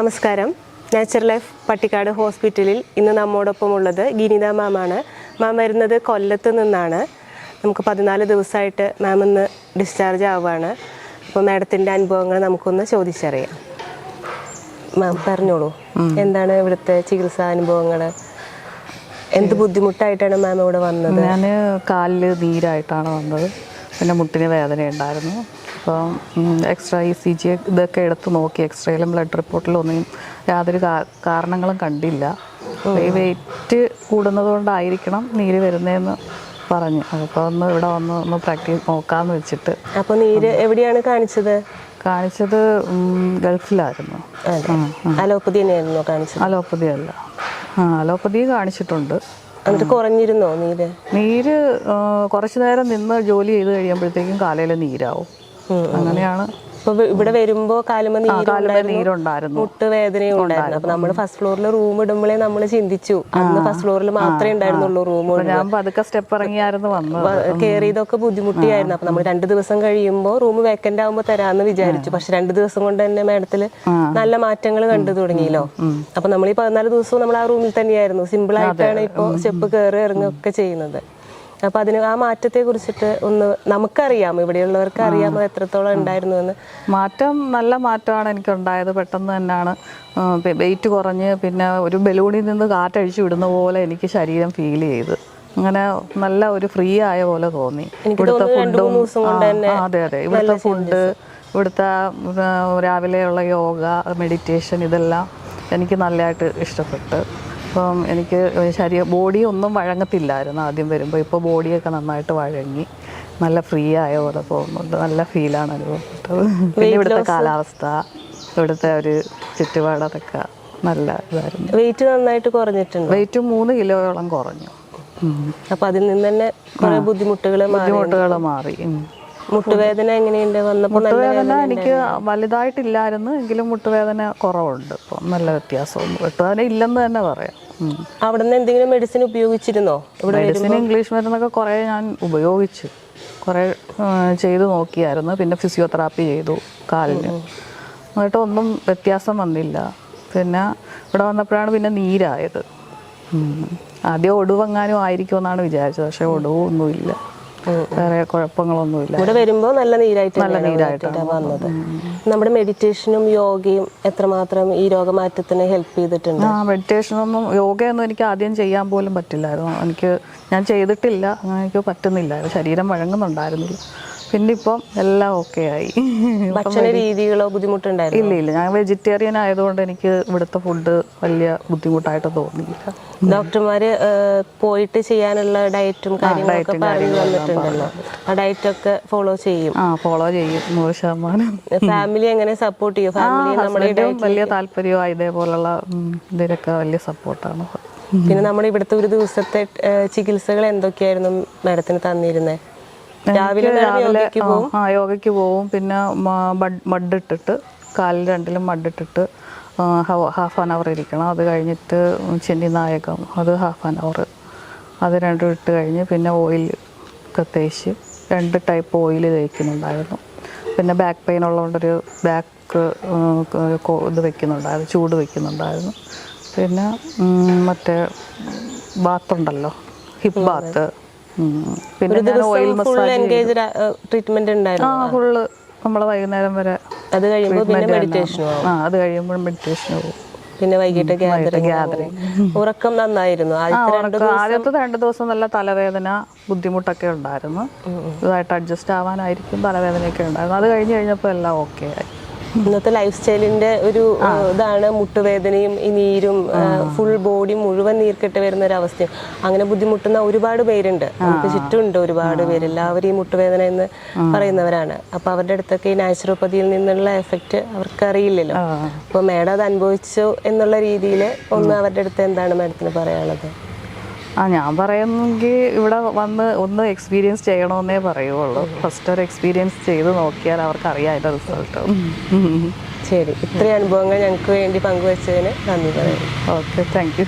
നമസ്കാരം. Natural life Pattikkad ഹോസ്പിറ്റലിൽ ഇന്ന് നമ്മോടൊപ്പം ഉള്ളത് ഗിനിത മാമാണ്. മാം വരുന്നത് കൊല്ലത്ത് നിന്നാണ്. നമുക്ക് പതിനാല് ദിവസമായിട്ട് മാം ഇന്ന് ഡിസ്ചാർജ് ആവുകയാണ്. അപ്പോൾ മാഡത്തിന്റെ അനുഭവങ്ങൾ നമുക്കൊന്ന് ചോദിച്ചറിയാം. മാം പറഞ്ഞോളൂ. എന്താണ് ഇവിടുത്തെ ചികിത്സാ അനുഭവങ്ങൾ? എന്ത് ബുദ്ധിമുട്ടായിട്ടാണ് മാം ഇവിടെ വന്നത്? ഞാൻ കാലിൽ നീരായിട്ടാണ് വന്നത്. പിന്നെ മുട്ടിന് വേദന ഉണ്ടായിരുന്നു അപ്പം എക്സ്ട്രാ ഇ സി ജി ഇതൊക്കെ എടുത്ത് നോക്കി. എക്സ്റേയിലും ബ്ലഡ് റിപ്പോർട്ടിലും ഒന്നും യാതൊരു കാരണങ്ങളും കണ്ടില്ല. ഈ വെയിറ്റ് കൂടുന്നത് കൊണ്ടായിരിക്കണം നീര് വരുന്നതെന്ന് പറഞ്ഞു. അപ്പോൾ ഒന്ന് ഇവിടെ വന്ന് ഒന്ന് പ്രാക്ടീസ് നോക്കാമെന്ന് വെച്ചിട്ട്. അപ്പോൾ നീര് എവിടെയാണ് കാണിച്ചത്? കാണിച്ചത് ഗൾഫിലായിരുന്നു. അലോപ്പതി തന്നെയായിരുന്നു കാണിച്ചത്? അലോപ്പതി അല്ല. ആ അലോപ്പതി കാണിച്ചിട്ടുണ്ട്. എന്നിട്ട് കുറഞ്ഞിരുന്നോ നീര്? നീര് കുറച്ചു നേരം നിന്ന് ജോലി ചെയ്ത് കഴിയുമ്പോഴത്തേക്കും കാലയിൽ നീരാവും. അങ്ങനെയാണ്. അപ്പൊ ഇവിടെ വരുമ്പോ കാലുമ നീരുണ്ടായിരുന്നു. മുട്ട് വേദനയും ഉണ്ടായിരുന്നു. അപ്പൊ നമ്മൾ ഫസ്റ്റ് ഫ്ലോറിൽ റൂം ഇടുമ്പോഴേ നമ്മൾ ചിന്തിച്ചു. അന്ന് ഫസ്റ്റ് ഫ്ലോറിൽ മാത്രമേ ഉണ്ടായിരുന്നുള്ളൂ റൂം ഞാൻ പതുക്കെ സ്റ്റെപ്പ് ഇറങ്ങിയായിരുന്നു വന്നത്. കയറിയതൊക്കെ ബുദ്ധിമുട്ടിയായിരുന്നു. അപ്പൊ നമ്മൾ രണ്ട് ദിവസം കഴിയുമ്പോൾ റൂം വേക്കന്റ് ആകുമ്പോൾ തരാന്ന് വിചാരിച്ചു. പക്ഷെ രണ്ട് ദിവസം കൊണ്ട് തന്നെ മേഡത്തിൽ നല്ല മാറ്റങ്ങൾ കണ്ടു തുടങ്ങിയല്ലോ. അപ്പൊ നമ്മൾ ഈ പതിനാല് ദിവസവും നമ്മൾ ആ റൂമിൽ തന്നെയായിരുന്നു. സിമ്പിൾ ആയിട്ടാണ് ഇപ്പോൾ സ്റ്റെപ്പ് കയറി ഇറങ്ങുകയൊക്കെ ചെയ്യുന്നത്. അപ്പൊ അതിന് ആ മാറ്റത്തെ കുറിച്ചിട്ട് ഒന്ന് നമുക്കറിയാം. ഇവിടെയുള്ളവർക്ക് അറിയാം അത് എത്രത്തോളം ഉണ്ടായിരുന്നു എന്ന് മാറ്റം നല്ല മാറ്റമാണ് എനിക്ക് ഉണ്ടായത് പെട്ടെന്ന് തന്നെയാണ് വെയിറ്റ് കുറഞ്ഞ് പിന്നെ ഒരു ബലൂണിൽ നിന്ന് കാറ്റഴിച്ചു വിടുന്ന പോലെ എനിക്ക് ശരീരം ഫീൽ ചെയ്ത്. അങ്ങനെ നല്ല ഒരു ഫ്രീ ആയ പോലെ തോന്നി. ഇവിടുത്തെ ഫുഡും അതെ അതെ. ഇവിടുത്തെ ഫുഡ് ഇവിടുത്തെ രാവിലെയുള്ള യോഗ മെഡിറ്റേഷൻ ഇതെല്ലാം എനിക്ക് നല്ലതായിട്ട് ഇഷ്ടപ്പെട്ട്. അപ്പം എനിക്ക് ശരീര ബോഡി ഒന്നും വഴങ്ങത്തില്ലായിരുന്നു ആദ്യം വരുമ്പോൾ ഇപ്പോൾ ബോഡിയൊക്കെ നന്നായിട്ട് വഴങ്ങി. നല്ല ഫ്രീ ആയ പോലെ പോകുന്നുണ്ട് നല്ല ഫീലാണ് അനുഭവപ്പെട്ടത്. പിന്നെ ഇവിടുത്തെ കാലാവസ്ഥ ഇവിടുത്തെ ഒരു ചുറ്റുപാട് അതൊക്കെ നല്ല ഇതായിരുന്നു. വെയിറ്റ് നന്നായിട്ട് കുറഞ്ഞിട്ടുണ്ട്? വെയിറ്റ് മൂന്ന് കിലോയോളം കുറഞ്ഞു. അപ്പം അതിൽ നിന്ന് തന്നെ കുറേ ബുദ്ധിമുട്ടുകൾ ബുദ്ധിമുട്ടുകൾ മാറി. മുട്ടുവേദന എങ്ങനെയുണ്ട്? വന്നപ്പോൾ മുട്ടുവേദന എനിക്ക് വലുതായിട്ടില്ലായിരുന്നു എങ്കിലും മുട്ടുവേദന കുറവുണ്ട്. ഇപ്പം നല്ല വ്യത്യാസവും മുട്ടുവേദന ഇല്ലെന്ന് തന്നെ പറയാം. അവിടെ നിന്ന് എന്തെങ്കിലും മെഡിസിൻ ഉപയോഗിച്ചിരുന്നോ? ഇവിടെ മെഡിസിൻ ഇംഗ്ലീഷ് മരുന്നൊക്കെ കുറേ ഞാൻ ഉപയോഗിച്ചു കുറേ ചെയ്തു നോക്കിയായിരുന്നു. പിന്നെ ഫിസിയോതെറാപ്പി ചെയ്തു കാലിന്. എന്നിട്ട് ഒന്നും വ്യത്യാസം വന്നില്ല. പിന്നെ ഇവിടെ വന്നപ്പോഴാണ് പിന്നെ നീരായത്. ആദ്യം ഒടുവെങ്ങാനും ആയിരിക്കുമെന്നാണ് വിചാരിച്ചത്. പക്ഷേ ഒടുവൊന്നുമില്ല. വേറെ കുഴപ്പങ്ങളൊന്നുമില്ല. ഇവിടെ വരുമ്പോ നല്ല നീരായിട്ട് നല്ല നീരായിട്ട് നീരായിട്ടാണ് വന്നത്. നമ്മുടെ മെഡിറ്റേഷനും യോഗയും എത്രമാത്രം ഈ രോഗമാറ്റത്തിന് ഹെൽപ്പ് ചെയ്തിട്ടുണ്ട്? ആ മെഡിറ്റേഷനൊന്നും യോഗയൊന്നും എനിക്ക് ആദ്യം ചെയ്യാൻ പോലും പറ്റില്ലായിരുന്നു. എനിക്ക് ഞാൻ ചെയ്തിട്ടില്ല. അങ്ങനെ എനിക്ക് പറ്റുന്നില്ല. ശരീരം വഴങ്ങുന്നുണ്ടായിരുന്നില്ല. പിന്നെ ഇപ്പം എല്ലാം ഓക്കെ ആയി. ഭക്ഷണ രീതികളോ ബുദ്ധിമുട്ടുണ്ടായിരുന്നു? ഇല്ല ഇല്ല. ഞാൻ വെജിറ്റേറിയൻ ആയതുകൊണ്ട് എനിക്ക് ഇവിടുത്തെ ഫുഡ് വലിയ ബുദ്ധിമുട്ടായിട്ട് തോന്നിയില്ല. ഡോക്ടർമാര് പോയിട്ട് ചെയ്യാനുള്ള ഡയറ്റും കാര്യങ്ങളൊക്കെ പറഞ്ഞു തന്നിട്ടുണ്ടല്ലോ ആ ഡയറ്റ് ഒക്കെ ഫോളോ ചെയ്യും. ആ ഫോളോ ചെയ്യും. നൂറ് ശതമാനം. ഫാമിലി എങ്ങനെ സപ്പോർട്ട് ചെയ്യും? ഫാമിലി നമ്മുടെ വലിയ താല്പര്യവും ഇതേപോലുള്ള ഇതിനൊക്കെ വലിയ സപ്പോർട്ടാണ് പിന്നെ നമ്മുടെ ഇവിടുത്തെ ഒരു ദിവസത്തെ ചികിത്സകൾ എന്തൊക്കെയായിരുന്നു മാഡത്തിന് തന്നിരുന്നത് രാവിലെ രാവിലെ ആ, യോഗയ്ക്ക് പോവും. പിന്നെ മഡ് ഇട്ടിട്ട് കാലിൽ രണ്ടിലും മഡ് ഇട്ടിട്ട് ഹാഫ് ആൻ അവർ ഇരിക്കണം. അത് കഴിഞ്ഞിട്ട് ചെന്നി നായകം. അത് ഹാഫ് ആൻ അവർ അത് രണ്ടും ഇട്ട് കഴിഞ്ഞ് പിന്നെ ഓയിൽ ഒക്കെ തേച്ച് രണ്ട് ടൈപ്പ് ഓയിൽ തേക്കുന്നുണ്ടായിരുന്നു. പിന്നെ ബാക്ക് പെയിൻ ഉള്ളതുകൊണ്ടൊരു ബാക്ക് ഇത് വെക്കുന്നുണ്ടായിരുന്നു ചൂട് വെക്കുന്നുണ്ടായിരുന്നു. പിന്നെ മറ്റേ ബാത്തുണ്ടല്ലോ ഹിപ്പ് ബാത്ത്. പിന്നെ ഓയിൽ മസാജ് ട്രീറ്റ്മെന്റ് ഉണ്ടായിരുന്നു. ആ ഫുള്ള് നമ്മൾ വൈകുന്നേരം വരെ അത് കഴിയുമ്പോൾ പിന്നെ മെഡിറ്റേഷൻ ആ അത് കഴിയുമ്പോൾ മെഡിറ്റേഷൻ പോകും പിന്നെ വൈകിട്ട് ഗ്യാതറിംഗ് ഉറക്കം നന്നായിരുന്നു. ആദ്യത്തെ രണ്ട് ദിവസം നല്ല തലവേദന ബുദ്ധിമുട്ടൊക്കെ ഉണ്ടായിരുന്നു. ഇതായിട്ട് അഡ്ജസ്റ്റ് ആവാനായിരിക്കും തലവേദനയൊക്കെ ഉണ്ടായിരുന്നു. അത് കഴിഞ്ഞ് കഴിഞ്ഞപ്പോൾ എല്ലാം ഓക്കെ ആയി. ഇന്നത്തെ ലൈഫ് സ്റ്റൈലിന്റെ ഒരു ഇതാണ് മുട്ടുവേദനയും ഈ നീരും ഫുൾ ബോഡി മുഴുവൻ നീർക്കെട്ട് വരുന്ന ഒരു അവസ്ഥയും അങ്ങനെ ബുദ്ധിമുട്ടുന്ന ഒരുപാട് പേരുണ്ട്. നമുക്ക് ചുറ്റുമുണ്ട് ഒരുപാട് പേര്. എല്ലാവരും ഈ മുട്ടുവേദന എന്ന് പറയുന്നവരാണ്. അപ്പൊ അവരുടെ അടുത്തൊക്കെ ഈ നാച്ചുറോപ്പതിയിൽ നിന്നുള്ള എഫക്റ്റ് അവർക്ക് അറിയില്ലല്ലോ. അപ്പൊ മേഡം അത് അനുഭവിച്ചു എന്നുള്ള രീതിയിൽ ഒന്ന് അവരുടെ അടുത്ത് എന്താണ് മേഡത്തിന് പറയാനുള്ളത്? ആ ഞാൻ പറയുന്നെങ്കിൽ ഇവിടെ വന്ന് ഒന്ന് എക്സ്പീരിയൻസ് ചെയ്യണമെന്നേ പറയുള്ളൂ. ഫസ്റ്റ് ഒരു എക്സ്പീരിയൻസ് ചെയ്ത് നോക്കിയാൽ അവർക്ക് അറിയാം അതിന്റെ റിസൾട്ട് ശരി. ഇത്രയും അനുഭവങ്ങൾ ഞങ്ങൾക്ക് വേണ്ടി പങ്കുവച്ചതിന് നന്ദി പറയുന്നു ഓക്കെ താങ്ക് യു